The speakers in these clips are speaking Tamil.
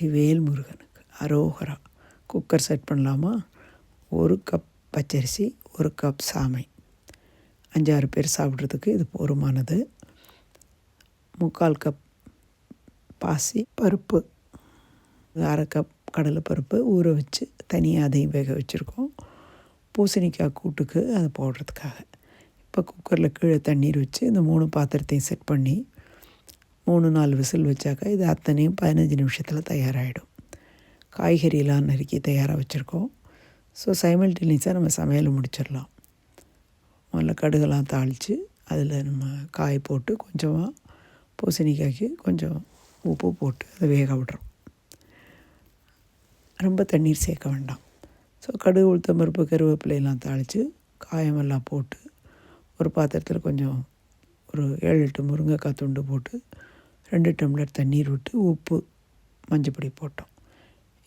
வெற்றி வேல் முருகனுக்கு. அரோகரா. குக்கர் செட் பண்ணலாமா? ஒரு கப் பச்சரிசி ஒரு கப் சாமை. அஞ்சாறு பேர் சாப்பிட்றதுக்கு இது போருமானது. முக்கால் கப் பாசி பருப்பு. அரை கப் கடலைப்பருப்பு ஊற வச்சு தனியாக அதையும் வேக வச்சுருக்கோம். பூசணிக்காய் கூட்டுக்கு அதை போடுறதுக்காக. இப்போ குக்கரில் கீழே தண்ணீர் வச்சு இந்த மூணு பாத்திரத்தையும் செட் பண்ணி மூணு நாலு விசில் வச்சாக்கா இது அத்தனையும் பதினஞ்சு நிமிஷத்தில் தயாராகிடும் காய்கறியெலாம் நறுக்கி தயாராக வச்சுருக்கோம். ஸோ சைமல்டேனியஸாக நம்ம சமையல் முடிச்சிடலாம். முதல்ல கடுகெல்லாம் தாளித்து அதில் நம்ம காய் போட்டு கொஞ்சமாக பூசணிக்காய்க்கு கொஞ்சம் உப்பு போட்டு அதை வேக விட்றோம். ரொம்ப தண்ணீர் சேர்க்க வேண்டாம். ஸோ கடுகு உளுத்தம் பருப்பு கருவேப்பிலையெல்லாம் தாளித்து காயமெல்லாம் போட்டு ஒரு பாத்திரத்தில் கொஞ்சம் ஒரு ஏழு எட்டு முருங்கைக்காய் துண்டு போட்டு ரெண்டு டம்ளர் தண்ணீர் விட்டு உப்பு மஞ்சப்பொடி போட்டோம்.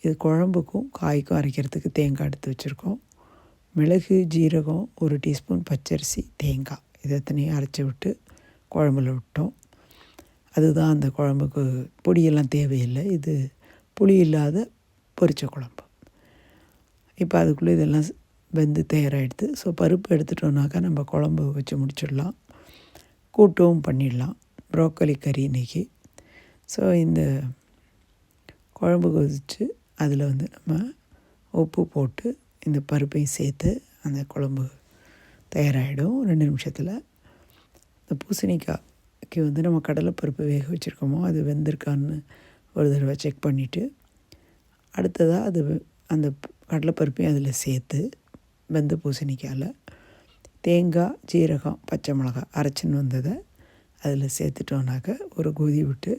இது குழம்புக்கும் காய்க்கும் அரைக்கிறதுக்கு தேங்காய் எடுத்து வச்சுருக்கோம். மிளகு ஜீரகம் ஒரு டீஸ்பூன் பச்சரிசி தேங்காய். இது எத்தனையும் அரைச்சி விட்டு குழம்புல விட்டோம். அதுதான் அந்த குழம்புக்கு பொடியெல்லாம் தேவையில்லை. இது புளி இல்லாத பொரிச்ச குழம்பு. இப்போ அதுக்குள்ளே இதெல்லாம் வெந்து தயாராகிடுது ஸோ பருப்பு எடுத்துட்டோம்னாக்கா நம்ம குழம்பு வச்சு முடிச்சிடலாம். கூட்டவும் பண்ணிடலாம். ப்ரோக்கலி கறி இன்றைக்கி ஸோ இந்த குழம்பு கொதித்து அதில் வந்து நம்ம உப்பு போட்டு இந்த பருப்பையும் சேர்த்து அந்த குழம்பு தயாராகிடும் ரெண்டு நிமிஷத்தில் இந்த பூசணிக்காய்க்கு வந்து நம்ம கடலைப்பருப்பு வேக வச்சுருக்கோமோ அது வெந்திருக்கான்னு ஒரு தடவை செக் பண்ணிவிட்டு அடுத்ததாக அது அந்த கடலைப்பருப்பையும் அதில் சேர்த்து வெந்த பூசணிக்காயில் தேங்காய் ஜீரகம் பச்சை மிளகாய் அரைச்சின்னு வந்ததை அதில் சேர்த்துட்டோன்னாக்க ஒரு கொதி விட்டு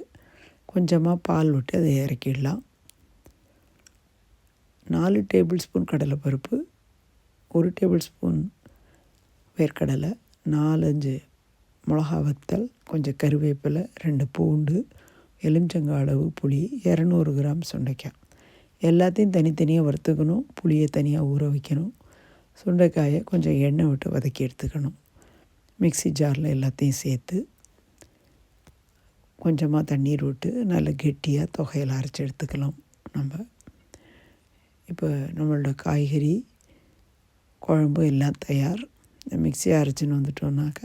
கொஞ்சமாக பால் விட்டு அதை இறக்கிடலாம். நாலு டேபிள் ஸ்பூன் கடலைப்பருப்பு ஒரு டேபிள் ஸ்பூன் வேர்க்கடலை நாலஞ்சு மிளகா வத்தல் கொஞ்சம் கருவேப்பிலை ரெண்டு பூண்டு எலுமிச்சங்காய் அளவு புளி இரநூறு கிராம் சுண்டைக்காய். எல்லாத்தையும் தனித்தனியாக வறுத்துக்கணும் புளியை தனியாக ஊற வைக்கணும். சுண்டைக்காயை கொஞ்சம் எண்ணெய் விட்டு வதக்கி எடுத்துக்கணும். மிக்சி ஜாரில் எல்லாத்தையும் சேர்த்து கொஞ்சமாக தண்ணீர் விட்டு நல்லா கெட்டியாக தொகையில் அரைச்சி எடுத்துக்கலாம் நம்ம. இப்போ நம்மளோட காய்கறி குழம்பு எல்லாம் தயார். மிக்சி அரைச்சின்னு வந்துட்டோம்னாக்க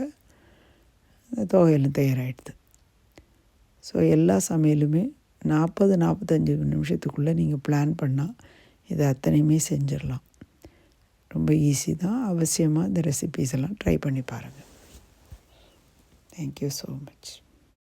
தொகையெல்லாம் தயாராகிடுது ஸோ எல்லா சமையலுமே நாற்பது நாற்பத்தஞ்சு நிமிஷத்துக்குள்ளே நீங்கள் பிளான் பண்ணால் இதை அத்தனையுமே செஞ்சிடலாம். ரொம்ப ஈஸி தான். அவசியமாக இந்த ரெசிபீஸ் எல்லாம் ட்ரை பண்ணி பாருங்கள் தேங்க்யூ ஸோ மச்